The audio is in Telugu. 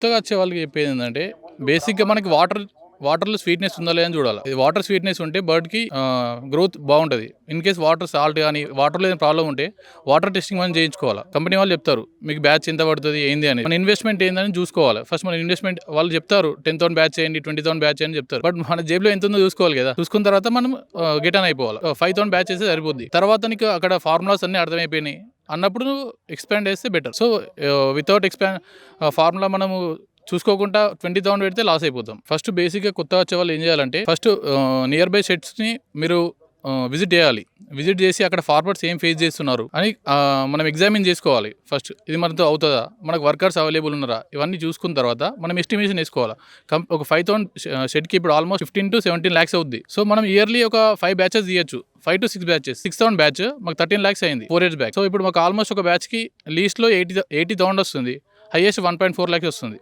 కొత్తగా వచ్చే వాళ్ళకి చెప్పేది ఏంటంటే బేసిక్గా మనకి వాటర్ వాటర్లో స్వీట్నెస్ ఉందా లేదని చూడాలి. ఇది వాటర్ స్వీట్నెస్ ఉంటే బర్డ్కి గ్రోత్ బాగుంటుంది. ఇన్ కేస్ వాటర్ సాల్ట్ కానీ వాటర్లో ఏదైనా ప్రాబ్లం ఉంటే వాటర్ టెస్టింగ్ మనం చేయించుకోవాలి. కంపెనీ వాళ్ళు చెప్తారు మీకు బ్యాచ్ ఎంత పడుతుంది ఏంది అని. మన ఇన్వెస్ట్మెంట్ ఏందని చూసుకోవాలి. ఫస్ట్ మన ఇన్వెస్ట్మెంట్ వాళ్ళు చెప్తారు టెన్ థౌసండ్ బ్యాచ్ చేయండి ట్వంటీ థౌసండ్ బ్యాచ్ చేయండి చెప్తారు. బట్ మన జేబులో ఎంత ఉందో చూసుకోవాలి కదా. చూసుకున్న తర్వాత మనం గిటన్ అయిపోవాలి. ఫైవ్ థౌసండ్ బ్యాచ్ చేస్తే సరిపోద్ది. తర్వాత నీకు అక్కడ ఫార్ములాస్ అన్ని అర్థమైపోయినాయి. అన్నప్పుడు ఎక్స్పాండ్ చేస్తే better so without expand formula మనము చూసుకోకుండా ట్వంటీ థౌసండ్ పెడితే లాస్ అయిపోతాం. ఫస్ట్ బేసిక్గా కొత్త వచ్చే వాళ్ళు ఏం చేయాలంటే ఫస్ట్ నియర్ బై సెట్స్ని మీరు విజిట్ చేయాలి. విజిట్ చేసి అక్కడ ఫార్మర్స్ ఏం ఫేస్ చేస్తున్నారు. అని మనం ఎగ్జామిన్ చేసుకోవాలి. ఫస్ట్ ఇది మనతో అవుతుందా? మనకు వర్కర్స్ అవైలబుల్ ఉన్నారా? ఇవన్నీ చూసుకున్న తర్వాత మనం ఎస్టిమేషన్ వేసుకోవాలి? కం ఒక ఫైవ్ థౌసండ్ షెడ్కి ఇప్పుడు almost fifteen to seventeen lakhs అవుద్ది. సో మనం ఇయర్లీ ఒక ఫైవ్ బ్యాచెస్ తీయచ్చు five to six batches six thousand batch మాకు థర్టీన్ ల్యాక్స్ అయింది. ఫోర్ ఇయర్స్ బ్యాక్ సో ఇప్పుడు మాకు ఆల్మోస్ట్ ఒక బ్యాచ్కి లీస్ట్లో ఎయిటీ ఎయిటీ థౌసండ్ వస్తుంది. Highest one point four lakhs వస్తుంది.